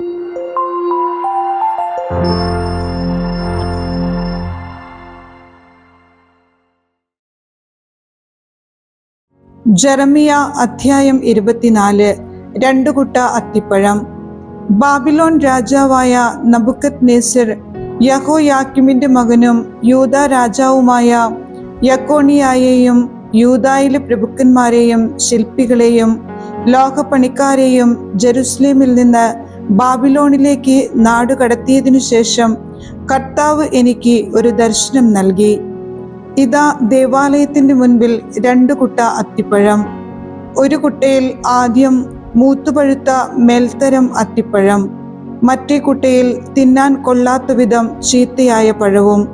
ജെറമിയ അധ്യായം ഇരുപത്തിനാല് രണ്ടു കുട്ട അത്തിപ്പഴം. ബാബിലോൺ രാജാവായ നബുക്കത് നെസർ യഹോയാക്കിമിന്റെ മകനും യൂത രാജാവുമായ യക്കോണിയായെയും യൂതായിലെ പ്രഭുക്കന്മാരെയും ശില്പികളെയും ലോകപ്പണിക്കാരെയും ജെറുസലേമിൽ നിന്ന് ബാബിലോണിലേക്ക് നാടുകടത്തിയതിനു ശേഷം കർത്താവ് എനിക്ക് ഒരു ദർശനം നൽകി. ഇതാ ദേവാലയത്തിന്റെ മുൻപിൽ രണ്ടു കുട്ട അത്തിപ്പഴം. ഒരു കുട്ടയിൽ ആദ്യം മൂത്തുപഴുത്ത മേൽത്തരം അത്തിപ്പഴം മറ്റേ കുട്ടയിൽ തിന്നാൻ കൊള്ളാത്ത വിധം ചീത്തയായ പഴവും.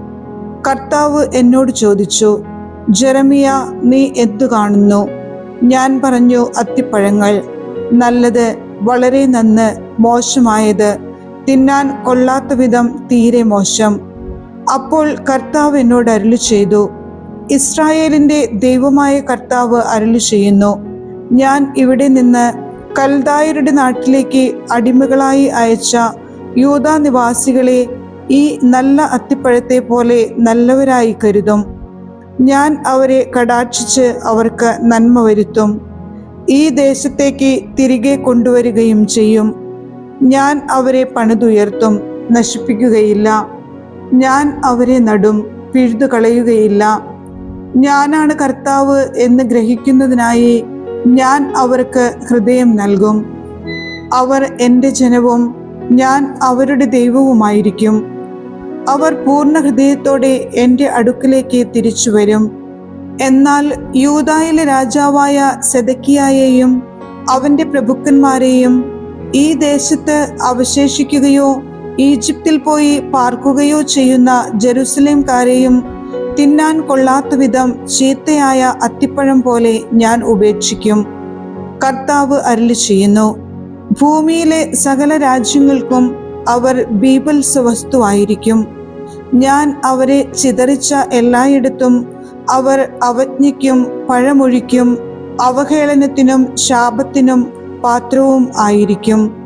കർത്താവ് എന്നോട് ചോദിച്ചു ജെറമിയ നീ എന്തു കാണുന്നു? ഞാൻ പറഞ്ഞു അത്തിപ്പഴങ്ങൾ. നല്ലത് വളരെ നന്ന് മോശമായത്. തിന്നാൻ കൊള്ളാത്ത വിധം തീരെ മോശം. അപ്പോൾ കർത്താവ് എന്നോട് അരുളി ചെയ്തു ഇസ്രായേലിന്റെ ദൈവമായ കർത്താവ് അരുളി ചെയ്യുന്നു ഞാൻ ഇവിടെ നിന്ന് കൽദായരുടെ നാട്ടിലേക്ക് അടിമകളായി അയച്ച യൂതാ നിവാസികളെ ഈ നല്ല അത്തിപ്പഴത്തെ പോലെ നല്ലവരായി കരുതും. ഞാൻ അവരെ കടാക്ഷിച്ച് അവർക്ക് നന്മ വരുത്തും. ഈ ദേശത്തേക്ക് തിരികെ കൊണ്ടുവരികയും ചെയ്യും. ഞാൻ അവരെ പണിതുയർത്തും നശിപ്പിക്കുകയില്ല. ഞാൻ അവരെ നടും പിഴുതു കളയുകയില്ല ഞാനാണ് കർത്താവ് എന്ന് ഗ്രഹിക്കുന്നതിനായി ഞാൻ അവർക്ക് ഹൃദയം നൽകും. അവർ എന്റെ ജനവും ഞാൻ അവരുടെ ദൈവവുമായിരിക്കും. അവർ പൂർണ ഹൃദയത്തോടെ എന്റെ അടുക്കിലേക്ക് തിരിച്ചു വരും എന്നാൽ യൂതായിലെ രാജാവായ സെദക്കിയായെയും അവന്റെ പ്രഭുക്കന്മാരെയും ഈ ദേശത്ത് അവശേഷിക്കുകയോ ഈജിപ്തിൽ പോയി പാർക്കുകയോ ചെയ്യുന്ന ജെറുസലേംകാരെയും തിന്നാൻ കൊള്ളാത്ത വിധം ചീത്തയായ അത്തിപ്പഴം പോലെ ഞാൻ ഉപേക്ഷിക്കും. കർത്താവ് അരുളി ചെയ്യുന്നു ഭൂമിയിലെ സകല രാജ്യങ്ങൾക്കും അവർ ബീബൽസ് വസ്തുവായിരിക്കും ഞാൻ അവരെ ചിതറിച്ച എല്ലായിടത്തും അവർ അവജ്ഞയ്ക്കും പഴമൊഴിക്കും അവഹേളനത്തിനും ശാപത്തിനും പാത്രവും ആയിരിക്കും.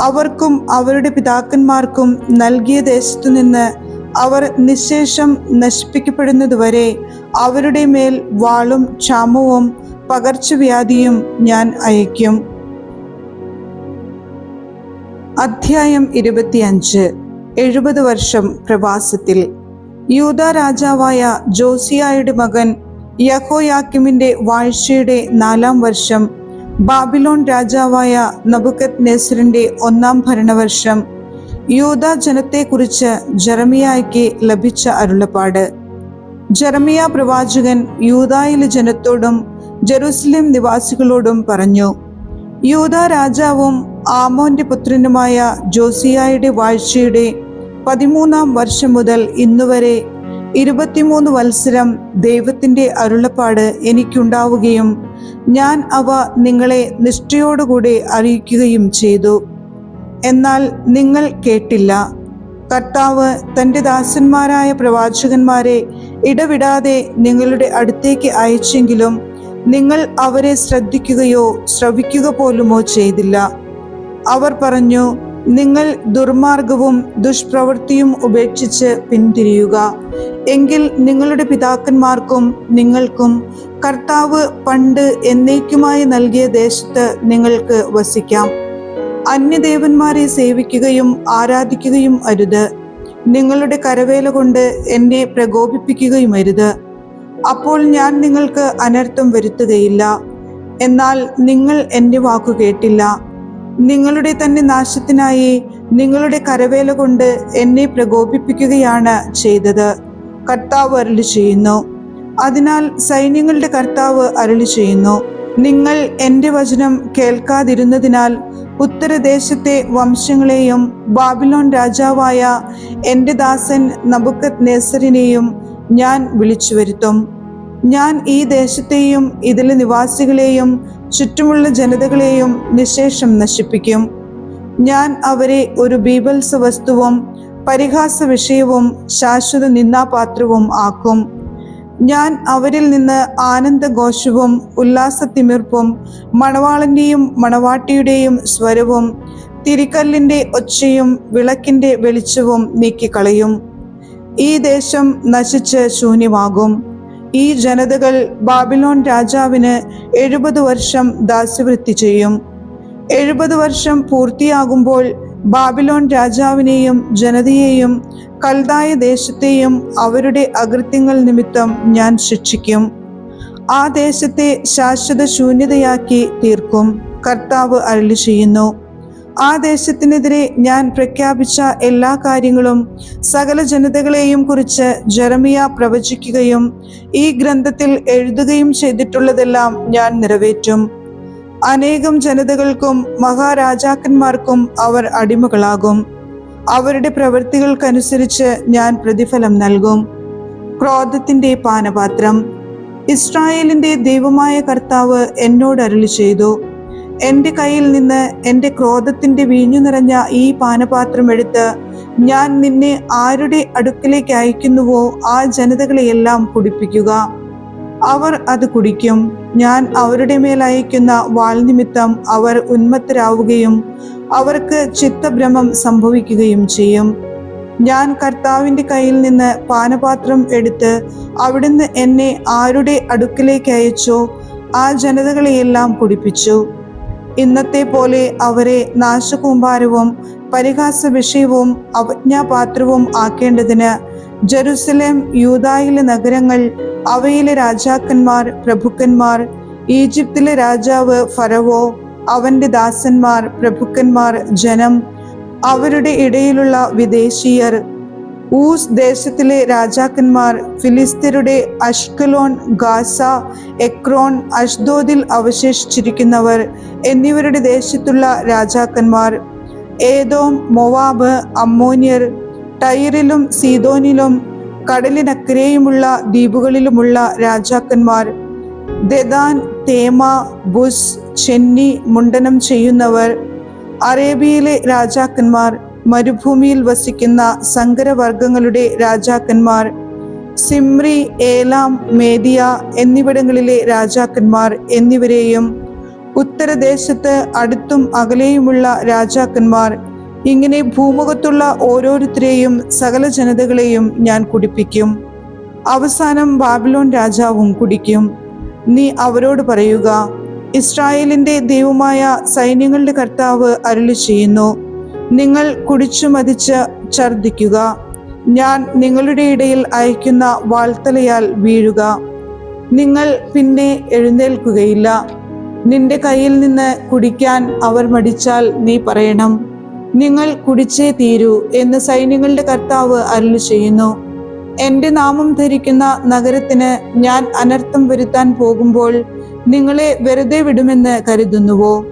അവർക്കും അവരുടെ പിതാക്കന്മാർക്കും നൽകിയ ദേശത്തു നിന്ന് അവർ നിശേഷം നശിപ്പിക്കപ്പെടുന്നതുവരെ അവരുടെ മേൽ വാളും ക്ഷാമവും പകർച്ചവ്യാധിയും ഞാൻ അയക്കും അധ്യായം ഇരുപത്തിയഞ്ച്. എഴുപത് വർഷം പ്രവാസത്തിൽ. യൂത രാജാവായ ജോസിയായുടെ മകൻ യഹോയാക്കിമിന്റെ വാഴ്ചയുടെ നാലാം വർഷം ബാബിലോൺ രാജാവായ നബുക്കത് നെസറിന്റെ ഒന്നാം ഭരണവർഷം യൂത ജനത്തെക്കുറിച്ച് ജെറമിയായ്ക്ക് ലഭിച്ച അരുളപ്പാട്. ജെറമിയ പ്രവാചകൻ യൂതായിലെ ജനത്തോടും ജെറുസലേം നിവാസികളോടും പറഞ്ഞു യൂത രാജാവും ആമോന്റെ പുത്രനുമായ ജോസിയായുടെ വാഴ്ചയുടെ പതിമൂന്നാം വർഷം മുതൽ ഇന്നുവരെ ഇരുപത്തിമൂന്ന് വത്സരം ദൈവത്തിന്റെ അരുളപ്പാട് എനിക്കുണ്ടാവുകയും ഞാൻ അവ നിങ്ങളെ നിഷ്ഠയോടുകൂടി അറിയിക്കുകയും ചെയ്തു. എന്നാൽ നിങ്ങൾ കേട്ടില്ല. കർത്താവ് തന്റെ ദാസന്മാരായ പ്രവാചകന്മാരെ ഇടവിടാതെ നിങ്ങളുടെ അടുത്തേക്ക് അയച്ചെങ്കിലും നിങ്ങൾ അവരെ ശ്രദ്ധിക്കുകയോ ശ്രവിക്കുക പോലുമോ ചെയ്തില്ല. അവർ പറഞ്ഞു നിങ്ങൾ ദുർമാർഗവും ദുഷ്പ്രവൃത്തിയും ഉപേക്ഷിച്ച് പിന്തിരിയുക. എങ്കിൽ നിങ്ങളുടെ പിതാക്കന്മാർക്കും നിങ്ങൾക്കും കർത്താവ് പണ്ട് എന്നേക്കുമായി നൽകിയ ദേശത്ത് നിങ്ങൾക്ക് വസിക്കാം. അന്യദേവന്മാരെ സേവിക്കുകയും ആരാധിക്കുകയും അരുത്. നിങ്ങളുടെ കരവേല കൊണ്ട് എന്നെ പ്രകോപിപ്പിക്കുകയും അരുത്. അപ്പോൾ ഞാൻ നിങ്ങൾക്ക് അനർത്ഥം വരുത്തുകയില്ല. എന്നാൽ നിങ്ങൾ എന്റെ വാക്കു കേട്ടില്ല. നിങ്ങളുടെ തന്നെ നാശത്തിനായി നിങ്ങളുടെ കരവേല കൊണ്ട് എന്നെ പ്രകോപിപ്പിക്കുകയാണ് ചെയ്തത്. കർത്താവ് അരുളി ചെയ്യുന്നു. അതിനാൽ സൈന്യങ്ങളുടെ കർത്താവ് അരുളി ചെയ്യുന്നു. നിങ്ങൾ എന്റെ വചനം കേൾക്കാതിരുന്നതിനാൽ ഉത്തരദേശത്തെ വംശങ്ങളെയും ബാബിലോൺ രാജാവായ എന്റെ ദാസൻ നബുക്കത് നെസറിനെയും ഞാൻ വിളിച്ചു വരുത്തും ഞാൻ ഈ ദേശത്തെയും ഇതിലെ നിവാസികളെയും ചുറ്റുമുള്ള ജനതകളെയും നിശേഷം നശിപ്പിക്കും. ഞാൻ അവരെ ഒരു ബീബൽസ വസ്തുവും പരിഹാസ വിഷയവും ശാശ്വത നിന്നാപാത്രവും ആക്കും. ഞാൻ അവരിൽ നിന്ന് ആനന്ദഘോഷവും ഉല്ലാസത്തിമിർപ്പും മണവാളന്റെയും മണവാട്ടിയുടെയും സ്വരവും തിരിക്കല്ലിന്റെ ഒച്ചയും വിളക്കിന്റെ വെളിച്ചവും നീക്കിക്കളയും. ഈ ദേശം നശിച്ച് ശൂന്യമാകും. ഈ ജനതകൾ ബാബിലോൺ രാജാവിന് എഴുപത് വർഷം ദാസ്യവൃത്തി ചെയ്യും. എഴുപത് വർഷം പൂർത്തിയാകുമ്പോൾ ബാബിലോൺ രാജാവിനെയും ജനതയെയും കൽതായ ദേശത്തെയും അവരുടെ അകൃത്യങ്ങൾ നിമിത്തം ഞാൻ ശിക്ഷിക്കും. ആ ദേശത്തെ ശാശ്വത ശൂന്യതയാക്കി തീർക്കും. കർത്താവ് അരളി ചെയ്യുന്നു. ആ ദേശത്തിനെതിരെ ഞാൻ പ്രഖ്യാപിച്ച എല്ലാ കാര്യങ്ങളും സകല ജനതകളെയും കുറിച്ച് ജെറമിയ പ്രവചിക്കുകയും ഈ ഗ്രന്ഥത്തിൽ എഴുതുകയും ചെയ്തിട്ടുള്ളതെല്ലാം ഞാൻ നിറവേറ്റും. അനേകം ജനതകൾക്കും മഹാരാജാക്കന്മാർക്കും അവർ അടിമകളാകും. അവരുടെ പ്രവൃത്തികൾക്കനുസരിച്ച് ഞാൻ പ്രതിഫലം നൽകും. ക്രോധത്തിന്റെ പാനപാത്രം. ഇസ്രായേലിന്റെ ദൈവമായ കർത്താവ് എന്നോട് അരുളി ചെയ്തു എന്റെ കയ്യിൽ നിന്ന് എന്റെ ക്രോധത്തിന്റെ വീഞ്ഞു നിറഞ്ഞ ഈ പാനപാത്രം എടുത്ത് ഞാൻ നിന്നെ ആരുടെ അടുക്കിലേക്ക് അയക്കുന്നുവോ ആ ജനതകളെയെല്ലാം കുടിപ്പിക്കുക. അവർ അത് കുടിക്കും. ഞാൻ അവരുടെ മേൽ അയക്കുന്ന വാൾ നിമിത്തം അവർ ഉന്മത്തരാവുകയും അവർക്ക് ചിത്തഭ്രമം സംഭവിക്കുകയും ചെയ്യും. ഞാൻ കർത്താവിന്റെ കയ്യിൽ നിന്ന് പാനപാത്രം എടുത്ത് അവിടുന്ന് എന്നെ ആരുടെ അടുക്കിലേക്ക് അയച്ചോ ആ ജനതകളെയെല്ലാം കുടിപ്പിച്ചു. ഇന്നത്തെ പോലെ അവരെ നാശകൂമ്പാരവും പരിഹാസ വിഷയവും അവജ്ഞാപാത്രവും ആക്കേണ്ടതിന് ജെറുസലേം യൂതായിലെ നഗരങ്ങൾ അവയിലെ രാജാക്കന്മാർ പ്രഭുക്കന്മാർ ഈജിപ്തിലെ രാജാവ് ഫറവോ അവന്റെ ദാസന്മാർ പ്രഭുക്കന്മാർ ജനം അവരുടെ ഇടയിലുള്ള വിദേശീയർ ഊസ് ദേശത്തിലെ രാജാക്കന്മാർ ഫിലിസ്തീരുടെ അഷ്കലോൺ ഗാസ എക്രോൺ അഷ്ദോദിൽ അവശേഷിച്ചിരിക്കുന്നവർ എന്നിവരുടെ ദേശത്തുള്ള രാജാക്കന്മാർ. ഏതോം മൊവാബ് അമ്മോനിയർ ടൈറിലും സീതോനിലും കടലിനക്കരെയുമുള്ള ദ്വീപുകളിലുമുള്ള രാജാക്കന്മാർ. ദദാൻ തേമ ബുസ് ചെന്നി മുണ്ടനം ചെയ്യുന്നവർ. അറേബ്യയിലെ രാജാക്കന്മാർ. മരുഭൂമിയിൽ വസിക്കുന്ന സങ്കരവർഗങ്ങളുടെ രാജാക്കന്മാർ സിമ്രി ഏലാം മേദിയ എന്നിവിടങ്ങളിലെ രാജാക്കന്മാർ എന്നിവരെയും ഉത്തരദേശത്ത് അടുത്തും അകലെയുമുള്ള രാജാക്കന്മാർ ഇങ്ങനെ ഭൂമുഖത്തുള്ള ഓരോരുത്തരെയും സകല ജനതകളെയും ഞാൻ കുടിപ്പിക്കും. അവസാനം ബാബിലോൺ രാജാവും കുടിക്കും. നീ അവരോട് പറയുക ഇസ്രായേലിന്റെ ദൈവമായ സൈന്യങ്ങളുടെ കർത്താവ് അരുളി ചെയ്യുന്നു നിങ്ങൾ കുടിച്ചു മതിച്ച് ഛർദിക്കുക ഞാൻ നിങ്ങളുടെ ഇടയിൽ അയക്കുന്ന വാൾത്തലയാൽ വീഴുക. നിങ്ങൾ പിന്നെ എഴുന്നേൽക്കുകയില്ല. നിന്റെ കയ്യിൽ നിന്ന് കുടിക്കാൻ അവർ മടിച്ചാൽ നീ പറയണം നിങ്ങൾ കുടിച്ചേ തീരൂ എന്ന് സൈന്യങ്ങളുടെ കർത്താവ് അരുളി ചെയ്യുന്നു. എന്റെ നാമം ധരിക്കുന്ന നഗരത്തിന് ഞാൻ അനർത്ഥം വരുത്താൻ പോകുമ്പോൾ നിങ്ങളെ വെറുതെ വിടുമെന്ന് കരുതുന്നുവോ?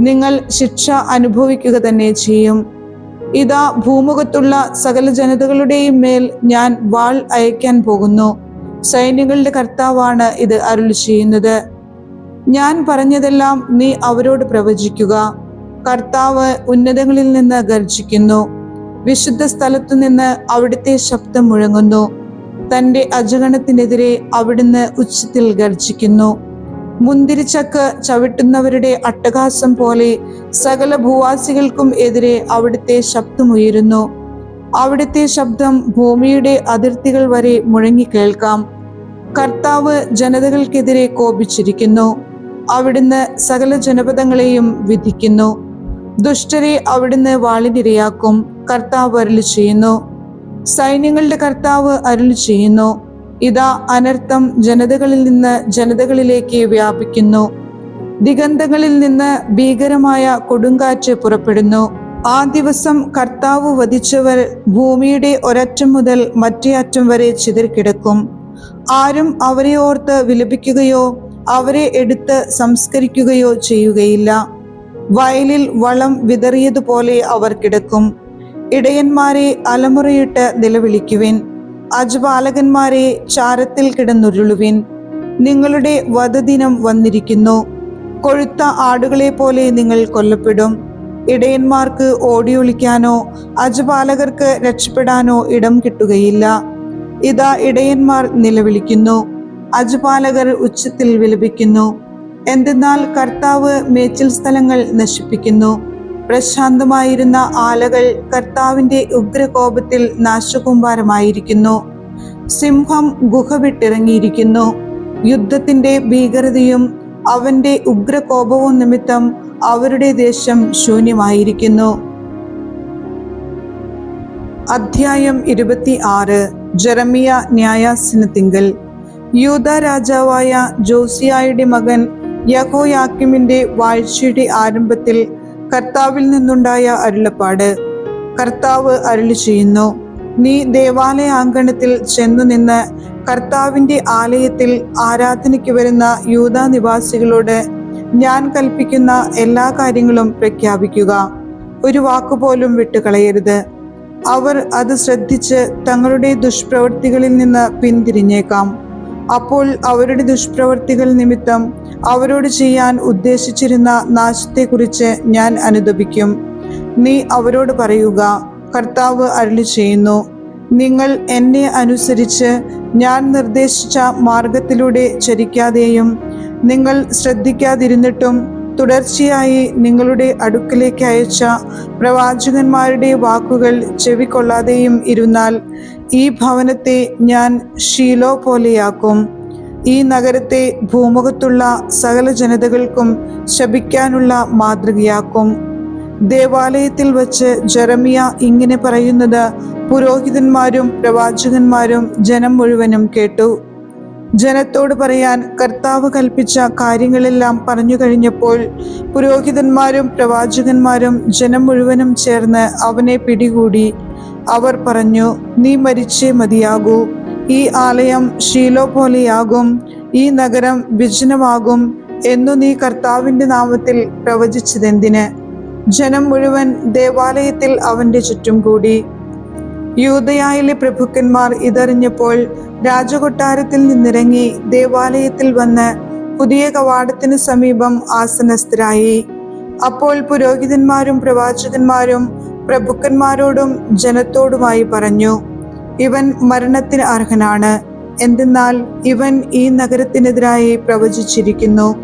നിങ്ങൾ ശിക്ഷ അനുഭവിക്കുക തന്നെ ചെയ്യും. ഇതാ ഭൂമുഖത്തുള്ള സകല ജനതകളുടെയും മേൽ ഞാൻ വാൾ അയക്കാൻ പോകുന്നു. സൈന്യങ്ങളുടെ കർത്താവാണ് ഇത് അരുൾ ചെയ്യുന്നത്. ഞാൻ പറഞ്ഞതെല്ലാം നീ അവരോട് പ്രവചിക്കുക. കർത്താവ് ഉന്നതങ്ങളിൽ നിന്ന് ഗർജിക്കുന്നു. വിശുദ്ധ സ്ഥലത്തു നിന്ന് അവിടുത്തെ ശബ്ദം മുഴങ്ങുന്നു. തന്റെ അജഗണത്തിനെതിരെ അവിടുന്ന് ഉച്ചത്തിൽ ഗർജിക്കുന്നു. മുന്തിരിച്ചക്ക് ചവിട്ടുന്നവരുടെ അട്ടഹാസം പോലെ സകല ഭൂവാസികൾക്കും എതിരെ അവിടുത്തെ ശബ്ദമുയരുന്നു അവിടുത്തെ ശബ്ദം ഭൂമിയുടെ അതിർത്തികൾ വരെ മുഴങ്ങി കേൾക്കാം. കർത്താവ് ജനതകൾക്കെതിരെ കോപിച്ചിരിക്കുന്നു. അവിടുന്ന് സകല ജനപദങ്ങളെയും വിധിക്കുന്നു. ദുഷ്ടരെ അവിടുന്ന് വാളിനിരയാക്കും. കർത്താവ് അരുളി ചെയ്യുന്നു സൈന്യങ്ങളുടെ കർത്താവ് അരുളി ചെയ്യുന്നു ഇതാ അനർത്ഥം ജനതകളിൽ നിന്ന് ജനതകളിലേക്ക് വ്യാപിക്കുന്നു. ദിഗന്ധങ്ങളിൽ നിന്ന് ഭീകരമായ കൊടുങ്കാറ്റ് പുറപ്പെടുന്നു. ആ ദിവസം കർത്താവ് വധിച്ചവർ ഭൂമിയുടെ ഒരറ്റം മുതൽ മറ്റേ അറ്റം വരെ ചിതറിക്കിടക്കും. ആരും അവരെ ഓർത്ത് വിലപിക്കുകയോ അവരെ എടുത്ത് സംസ്കരിക്കുകയോ ചെയ്യുകയില്ല. വയലിൽ വളം വിതറിയതുപോലെ അവർ കിടക്കും. ഇടയന്മാരെ അലമുറയിട്ട് നിലവിളിക്കുവിൻ. അജ്പാലകന്മാരെ ചാരത്തിൽ കിടന്നുരുളുവിൻ. നിങ്ങളുടെ വധദിനം വന്നിരിക്കുന്നു. കൊഴുത്ത ആടുകളെ പോലെ നിങ്ങൾ കൊല്ലപ്പെടും. ഇടയന്മാർക്ക് ഓടിയൊളിക്കാനോ അജപാലകർക്ക് രക്ഷപ്പെടാനോ ഇടം കിട്ടുകയില്ല. ഇതാ ഇടയന്മാർ നിലവിളിക്കുന്നു. അജപാലകർ ഉച്ചത്തിൽ വിലപിക്കുന്നു. എന്തെന്നാൽ കർത്താവ് മേച്ചിൽ സ്ഥലങ്ങൾ നശിപ്പിക്കുന്നു. പ്രശാന്തമായിരുന്ന ആലകൾ കർത്താവിന്റെ ഉഗ്രകോപത്തിൽ നാശകുംഭാരമായിരിക്കുന്നു സിംഹം ഗുഹ വിട്ടിറങ്ങിയിരിക്കുന്നു യുദ്ധത്തിന്റെ ഭീകരതയും അവന്റെ ഉഗ്രകോപവും നിമിത്തം അവരുടെ ദേശം ശൂന്യമായിരിക്കുന്നു. അധ്യായം ഇരുപത്തി ആറ് ജെറമിയ ന്യായാസനത്തിങ്കൽ. യൂത രാജാവായ ജോസിയായുടെ മകൻ യഹോയാക്കിമിന്റെ വാഴ്ചയുടെ ആരംഭത്തിൽ കർത്താവിൽ നിന്നുണ്ടായ അരുളപ്പാട്. കർത്താവ് അരുളി ചെയ്യുന്നു നീ ദേവാലയ അങ്കണത്തിൽ ചെന്നു നിന്ന് കർത്താവിന്റെ ആലയത്തിൽ ആരാധനയ്ക്ക് വരുന്ന യൂതാ നിവാസികളോട് ഞാൻ കൽപ്പിക്കുന്ന എല്ലാ കാര്യങ്ങളും പ്രഖ്യാപിക്കുക. ഒരു വാക്കുപോലും വിട്ടുകളയരുത്. അവർ അത് ശ്രദ്ധിച്ച് തങ്ങളുടെ ദുഷ്പ്രവൃത്തികളിൽ നിന്ന് പിന്തിരിഞ്ഞേക്കാം. അപ്പോൾ അവരുടെ ദുഷ്പ്രവൃത്തികൾ നിമിത്തം അവരോട് ചെയ്യാൻ ഉദ്ദേശിച്ചിരുന്ന നാശത്തെക്കുറിച്ച് ഞാൻ അനുദപിക്കും. നീ അവരോട് പറയുക കർത്താവ് അരുളി ചെയ്യുന്നു നിങ്ങൾ എന്നെ അനുസരിച്ച് ഞാൻ നിർദ്ദേശിച്ച മാർഗത്തിലൂടെ ചരിക്കാതെയും നിങ്ങൾ ശ്രദ്ധിക്കാതിരുന്നിട്ടും തുടർച്ചയായി നിങ്ങളുടെ അടുക്കലേക്ക് അയച്ച പ്രവാചകന്മാരുടെ വാക്കുകൾ ചെവിക്കൊള്ളാതെയും ഇരുന്നാൽ ഈ ഭവനത്തെ ഞാൻ ഷീലോ പോലെയാക്കും. ഈ നഗരത്തെ ഭൂമുഖത്തുള്ള സകല ജനതകൾക്കും ശപിക്കാനുള്ള മാതൃകയാക്കും. ദേവാലയത്തിൽ വച്ച് ജെറമിയ ഇങ്ങനെ പറയുന്നത് പുരോഹിതന്മാരും പ്രവാചകന്മാരും ജനം മുഴുവനും കേട്ടു. ജനത്തോട് പറയാൻ കർത്താവ് കൽപ്പിച്ച കാര്യങ്ങളെല്ലാം പറഞ്ഞു കഴിഞ്ഞപ്പോൾ പുരോഹിതന്മാരും പ്രവാചകന്മാരും ജനം മുഴുവനും ചേർന്ന് അവനെ പിടികൂടി. അവർ പറഞ്ഞു നീ മരിച്ചേ മതിയാകൂ. ഈ ആലയം ശീലോ പോലെയാകും. ഈ നഗരം വിജനമാകും എന്നു നീ കർത്താവിന്റെ നാമത്തിൽ പ്രവചിച്ചതെന്തിന്? ജനം മുഴുവൻ ദേവാലയത്തിൽ അവന്റെ ചുറ്റും കൂടി. യൂതയായിലെ പ്രഭുക്കന്മാർ ഇതറിഞ്ഞപ്പോൾ രാജകൊട്ടാരത്തിൽ നിന്നിറങ്ങി ദേവാലയത്തിൽ വന്ന് പുതിയ കവാടത്തിന് സമീപം ആസനസ്ഥരായി. അപ്പോൾ പുരോഹിതന്മാരും പ്രവാചകന്മാരും പ്രഭുക്കന്മാരോടും ജനത്തോടുമായി പറഞ്ഞു ഇവൻ മരണത്തിന് അർഹനാണ്. എന്തെന്നാൽ ഇവൻ ഈ നഗരത്തിനെതിരായി പ്രവചിച്ചിരിക്കുന്നു.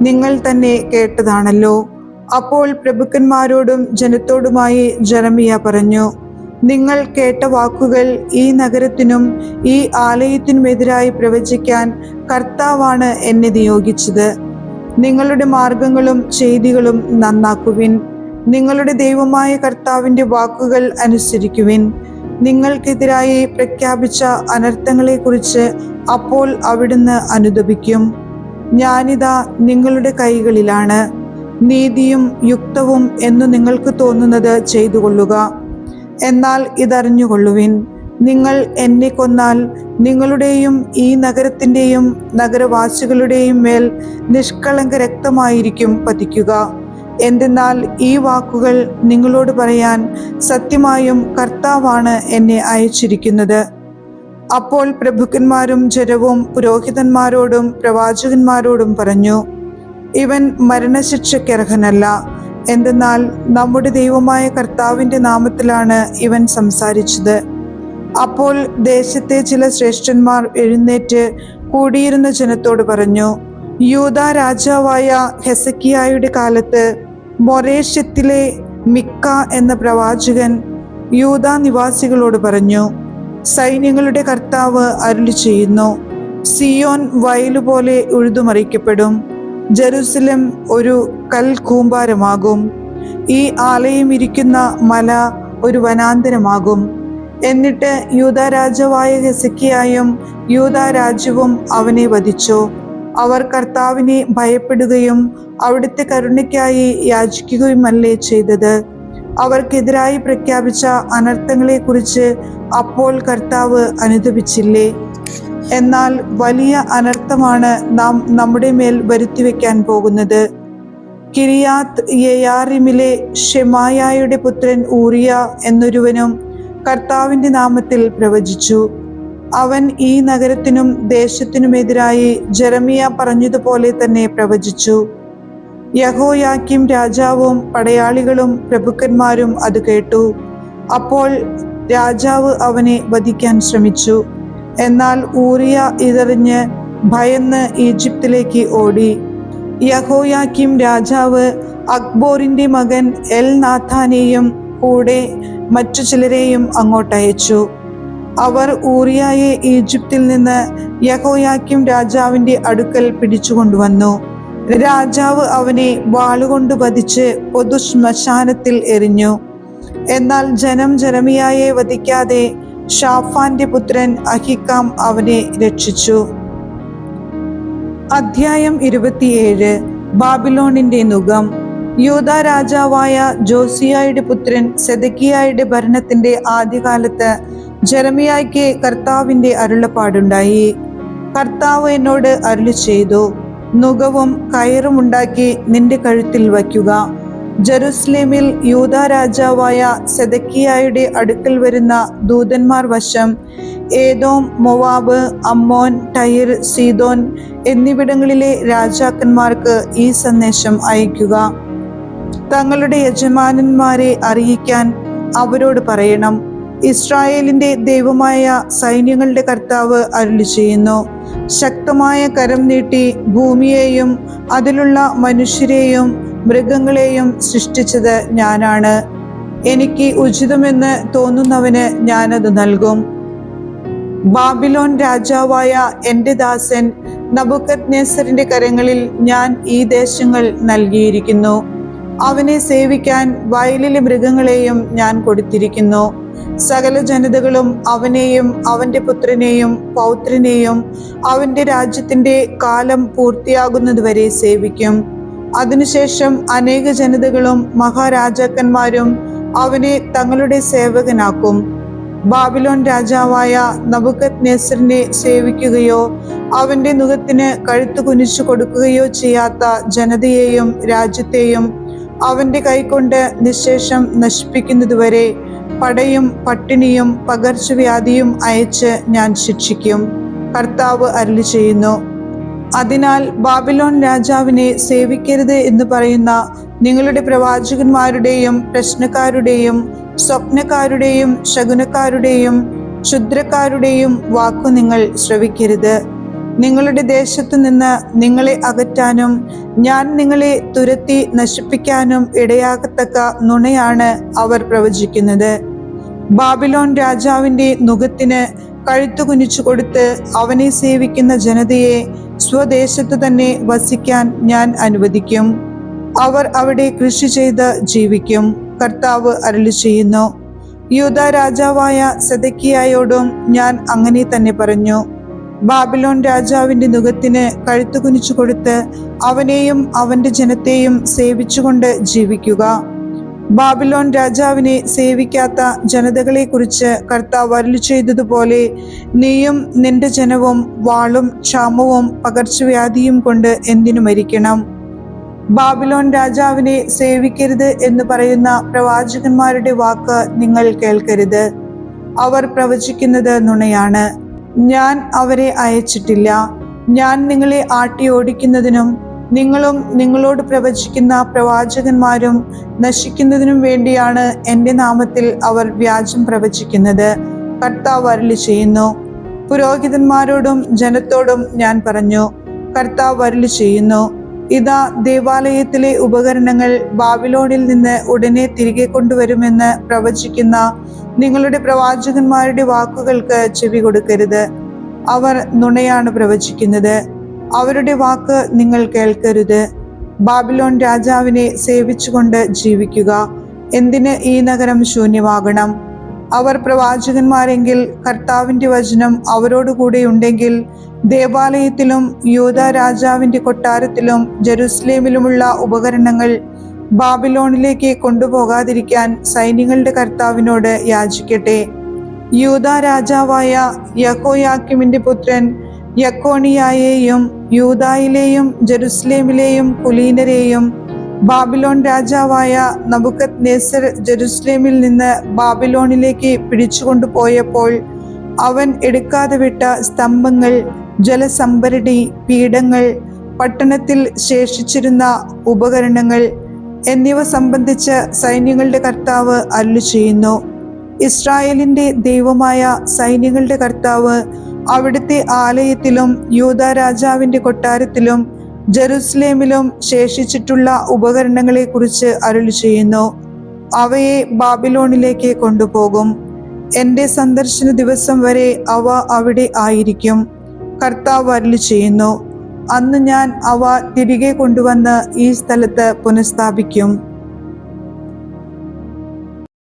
നിങ്ങൾ തന്നെ കേട്ടതാണല്ലോ. അപ്പോൾ പ്രഭുക്കന്മാരോടും ജനത്തോടുമായി ജെറമിയ പറഞ്ഞു നിങ്ങൾ കേട്ട വാക്കുകൾ ഈ നഗരത്തിനും ഈ ആലയത്തിനുമെതിരായി പ്രവചിക്കാൻ കർത്താവാണ് എന്നെ നിയോഗിച്ചത്. നിങ്ങളുടെ മാർഗങ്ങളും ചെയ്തികളും നന്നാക്കുവിൻ. നിങ്ങളുടെ ദൈവമായ കർത്താവിന്റെ വാക്കുകൾ അനുസരിക്കുവിൻ. നിങ്ങൾക്കെതിരായി പ്രഖ്യാപിച്ച അനർത്ഥങ്ങളെക്കുറിച്ച് അപ്പോൾ അവിടുന്ന് അനുദപിക്കും. ഞാനിതാ നിങ്ങളുടെ കൈകളിലാണ്. നീതിയും യുക്തവും എന്നു നിങ്ങൾക്ക് തോന്നുന്നത് ചെയ്തു കൊള്ളുക എന്നാൽ ഇതറിഞ്ഞുകൊള്ളുവിൻ. നിങ്ങൾ എന്നെ കൊന്നാൽ നിങ്ങളുടെയും ഈ നഗരത്തിന്റെയും നഗരവാസികളുടെയും മേൽ നിഷ്കളങ്ക രക്തമായിരിക്കും പതിക്കുക. എന്തെന്നാൽ ഈ വാക്കുകൾ നിങ്ങളോട് പറയാൻ സത്യമായും കർത്താവാണ് എന്നെ അയച്ചിരിക്കുന്നത്. അപ്പോൾ പ്രഭുക്കന്മാരും ജനവും പുരോഹിതന്മാരോടും പ്രവാചകന്മാരോടും പറഞ്ഞു ഇവൻ മരണശിക്ഷയ്ക്കർഹനല്ല. എന്തെന്നാൽ നമ്മുടെ ദൈവമായ കർത്താവിന്റെ നാമത്തിലാണ് ഇവൻ സംസാരിച്ചത്. അപ്പോൾ ദേശത്തെ ചില ശ്രേഷ്ഠന്മാർ എഴുന്നേറ്റ് കൂടിയിരുന്ന ജനത്തോട് പറഞ്ഞു യൂത രാജാവായ ഹെസക്കിയായുടെ കാലത്ത് മൊറേഷ്യത്തിലെ മിക്ക എന്ന പ്രവാചകൻ യൂത നിവാസികളോട് പറഞ്ഞു സൈന്യങ്ങളുടെ കർത്താവ് അരുളി ചെയ്യുന്നു സിയോൻ വയലുപോലെ ഉഴുതുമറിക്കപ്പെടും. ജെറുസലം ഒരു കൽ കൂമ്പാരമാകും ഈ ആലയം ഇരിക്കുന്ന മല ഒരു വനാന്തരമാകും. എന്നിട്ട് യൂത രാജാവായ ഹെസക്കിയായും യൂത രാജ്യവും അവനെ വധിച്ചു. അവർ കർത്താവിനെ ഭയപ്പെടുകയും അവിടുത്തെ കരുണയ്ക്കായി യാചിക്കുകയുമല്ലേ ചെയ്തത്. അവർക്കെതിരായി പ്രഖ്യാപിച്ച അനർത്ഥങ്ങളെക്കുറിച്ച് അപ്പോൾ കർത്താവ് അനുദപിച്ചില്ലേ? എന്നാൽ വലിയ അനർത്ഥമാണ് നാം നമ്മുടെ മേൽ വരുത്തിവെക്കാൻ പോകുന്നത്. കിരിയാത്ത് യയാറിമിലെ ഷെമായായുടെ പുത്രൻ ഊറിയ എന്നൊരുവനും കർത്താവിന്റെ നാമത്തിൽ പ്രവചിച്ചു. അവൻ ഈ നഗരത്തിനും ദേശത്തിനുമെതിരായി ജെറമിയ പറഞ്ഞതുപോലെ തന്നെ പ്രവചിച്ചു. യഹോയാക്കിം രാജാവും പടയാളികളും പ്രഭുക്കന്മാരും അത് കേട്ടു. അപ്പോൾ രാജാവ് അവനെ വധിക്കാൻ ശ്രമിച്ചു. എന്നാൽ ഊറിയ ഇതറിഞ്ഞ് ഭയന്ന് ഈജിപ്തിലേക്ക് ഓടി. യഹോയാക്കിം രാജാവ് അക്ബോറിന്റെ മകൻ എൽ നാഥാനെയും കൂടെ മറ്റു ചിലരെയും അങ്ങോട്ടയച്ചു അവർ ഊറിയായെ ഈജിപ്തിൽ നിന്ന് യഹോയാക്കിം രാജാവിന്റെ അടുക്കൽ പിടിച്ചുകൊണ്ടുവന്നു. രാജാവ് അവനെ വാളുകൊണ്ട് വധിച്ച് പൊതു ശ്മശാനത്തിൽ എറിഞ്ഞു. എന്നാൽ ജനം ജനമിയായെ വധിക്കാതെ ഷാഫാന്റെ പുത്രൻ അഹിക്കാം അവനെ രക്ഷിച്ചു. അധ്യായം ഇരുപത്തിയേഴ്. ബാബിലോണിന്റെ നുഖം. യൂത രാജാവായ ജോസിയായുടെ പുത്രൻ സെദക്കിയായുടെ ഭരണത്തിന്റെ ആദ്യകാലത്ത് ജെറമിയായ്ക്ക് കർത്താവിന്റെ അരുളപ്പാടുണ്ടായി. കർത്താവ് എന്നോട് അരുളി ചെയ്തു നുഖവും കയറും ഉണ്ടാക്കി നിന്റെ കഴുത്തിൽ വയ്ക്കുക. ജെറുസലേമിൽ യൂത രാജാവായ സെദക്കിയായുടെ അടുക്കൽ വരുന്ന ദൂതന്മാർ വശം Edom Moab Ammon Tyre Sidon എന്നിവിടങ്ങളിലെ രാജാക്കന്മാർക്ക് ഈ സന്ദേശം അയക്കുക തങ്ങളുടെ യജമാനന്മാരെ അറിയിക്കാൻ അവരോട് പറയണം. ഇസ്രായേലിന്റെ ദൈവമായ സൈന്യങ്ങളുടെ കർത്താവ് അരുളി ചെയ്യുന്നു. ശക്തമായ കരം നീട്ടി ഭൂമിയെയും അതിലുള്ള മനുഷ്യരെയും മൃഗങ്ങളെയും സൃഷ്ടിച്ചത് ഞാനാണ്. എനിക്ക് ഉചിതമെന്ന് തോന്നുന്നവന് ഞാനത് നൽകും. ബാബിലോൺ രാജാവായ എന്റെ ദാസൻ നബുക്കത് നെസറിന്റെ കരങ്ങളിൽ ഞാൻ ഈ ദേശങ്ങൾ നൽകിയിരിക്കുന്നു. അവനെ സേവിക്കാൻ വയലിലെ മൃഗങ്ങളെയും ഞാൻ കൊടുത്തിരിക്കുന്നു. സകല ജനതകളും അവനെയും അവന്റെ പുത്രനെയും പൗത്രനെയും അവന്റെ രാജ്യത്തിന്റെ കാലം പൂർത്തിയാകുന്നതുവരെ സേവിക്കും. അതിനുശേഷം അനേക ജനതകളും മഹാരാജാക്കന്മാരും അവനെ തങ്ങളുടെ സേവകനാക്കും. ബാബിലോൺ രാജാവായ നബുക്കത് നെസറിനെ സേവിക്കുകയോ അവന്റെ മുഖത്തിന് കഴുത്തു കുനിച്ചു കൊടുക്കുകയോ ചെയ്യാത്ത ജനതയെയും രാജ്യത്തെയും അവന്റെ കൈകൊണ്ട് നിശേഷം നശിപ്പിക്കുന്നതുവരെ പടയും പട്ടിണിയും പകർച്ചവ്യാധിയും അയച്ച് ഞാൻ ശിക്ഷിക്കും. കർത്താവ് അരുളി ചെയ്യുന്നു അതിനാൽ ബാബിലോൺ രാജാവിനെ സേവിക്കരുത് എന്ന് പറയുന്ന നിങ്ങളുടെ പ്രവാചകന്മാരുടെയും പ്രശ്നക്കാരുടെയും സ്വപ്നക്കാരുടെയും ശകുനക്കാരുടെയും ക്ഷുദ്രക്കാരുടെയും വാക്കു നിങ്ങൾ ശ്രവിക്കരുത്. നിങ്ങളുടെ ദേശത്തു നിന്ന് നിങ്ങളെ അകറ്റാനും ഞാൻ നിങ്ങളെ തുരത്തി നശിപ്പിക്കാനും ഇടയാകത്തക്ക നുണയാണ് അവർ പ്രവചിക്കുന്നത്. ബാബിലോൺ രാജാവിന്റെ നുഖത്തിന് കഴുത്തു കുനിച്ചു കൊടുത്ത് അവനെ സേവിക്കുന്ന ജനതയെ സ്വദേശത്തു തന്നെ വസിക്കാൻ ഞാൻ അനുവദിക്കും. അവർ അവിടെ കൃഷി ചെയ്ത് ജീവിക്കും. കർത്താവ് അരളി ചെയ്യുന്നു. യൂത രാജാവായ സെതക്കിയായോടും ഞാൻ അങ്ങനെ തന്നെ പറഞ്ഞു. ബാബിലോൺ രാജാവിന്റെ മുഖത്തിന് കഴുത്തു കുനിച്ചു കൊടുത്ത് അവനെയും അവന്റെ ജനത്തെയും സേവിച്ചുകൊണ്ട് ജീവിക്കുക. ബാബിലോൺ രാജാവിനെ സേവിക്കാത്ത ജനതകളെ കുറിച്ച് കർത്താവ് അരുളി ചെയ്തതുപോലെ നീയും നിന്റെ ജനവും വാളും ക്ഷാമവും പകർച്ചവ്യാധിയും കൊണ്ട് എന്തിനു മരിക്കണം? ബാബിലോൺ രാജാവിനെ സേവിക്കരുത് എന്ന് പറയുന്ന പ്രവാചകന്മാരുടെ വാക്ക് നിങ്ങൾ കേൾക്കരുത്. അവർ പ്രവചിക്കുന്നത് നുണയാണ്. ഞാൻ അവരെ അയച്ചിട്ടില്ല. ഞാൻ നിങ്ങളെ ആട്ടി ഓടിക്കുന്നതിനും നിങ്ങളും നിങ്ങളോട് പ്രവചിക്കുന്ന പ്രവാചകന്മാരും നശിക്കുന്നതിനും വേണ്ടിയാണ് എന്റെ നാമത്തിൽ അവർ വ്യാജം പ്രവചിക്കുന്നത്. കർത്താവ് വരളി ചെയ്യുന്നു. പുരോഹിതന്മാരോടും ജനത്തോടും ഞാൻ പറഞ്ഞു കർത്താവ് വരളി ചെയ്യുന്നു ഇതാ ദേവാലയത്തിലെ ഉപകരണങ്ങൾ ബാബിലോണിൽ നിന്ന് ഉടനെ തിരികെ കൊണ്ടുവരുമെന്ന് പ്രവചിക്കുന്ന നിങ്ങളുടെ പ്രവാചകന്മാരുടെ വാക്കുകൾക്ക് ചെവി കൊടുക്കരുത്. അവർ നുണയാണ് പ്രവചിക്കുന്നത്. അവരുടെ വാക്ക് നിങ്ങൾ കേൾക്കരുത്. ബാബിലോൺ രാജാവിനെ സേവിച്ചുകൊണ്ട് ജീവിക്കുക. എന്തിന് ഈ നഗരം ശൂന്യമാകണം? അവർ പ്രവാചകന്മാരെങ്കിൽ കർത്താവിന്റെ വചനം അവരോടുകൂടെ ഉണ്ടെങ്കിൽ ദേവാലയത്തിലും യൂത രാജാവിന്റെ കൊട്ടാരത്തിലും ജെറുസലേമിലുമുള്ള ഉപകരണങ്ങൾ ബാബിലോണിലേക്ക് കൊണ്ടുപോകാതിരിക്കാൻ സൈന്യങ്ങളുടെ കർത്താവിനോട് യാചിക്കട്ടെ. യൂത രാജാവായ യഹോയാക്കിമിന്റെ പുത്രൻ യക്കോണിയായെയും യൂതായിലെയും ജെറുസലേമിലെയും കുലീനരെയും ബാബിലോൺ രാജാവായ നബുക്കത് നെസർ ജെറുസലേമിൽ നിന്ന് ബാബിലോണിലേക്ക് പിടിച്ചുകൊണ്ടുപോയപ്പോൾ അവൻ എടുക്കാതെ വിട്ട സ്തംഭങ്ങൾ ജലസംഭരണി പീഠങ്ങൾ പട്ടണത്തിൽ ശേഷിച്ചിരുന്ന ഉപകരണങ്ങൾ എന്നിവ സംബന്ധിച്ച് സൈന്യങ്ങളുടെ കർത്താവ് അല്ലു ചെയ്യുന്നു ഇസ്രായേലിന്റെ ദൈവമായ സൈന്യങ്ങളുടെ കർത്താവ് അവിടുത്തെ ആലയത്തിലും യൂത രാജാവിന്റെ കൊട്ടാരത്തിലും ജെറുസലേമിലും ശേഷിച്ചിട്ടുള്ള ഉപകരണങ്ങളെക്കുറിച്ച് അരുളി ചെയ്യുന്നു. അവയെ ബാബിലോണിലേക്ക് കൊണ്ടുപോകും. എന്റെ സന്ദർശന ദിവസം വരെ അവ അവിടെ ആയിരിക്കും. കർത്താവ് അരുളി ചെയ്യുന്നു. അന്ന് ഞാൻ അവ തിരികെ കൊണ്ടുവന്ന് ഈ സ്ഥലത്ത് പുനഃസ്ഥാപിക്കും.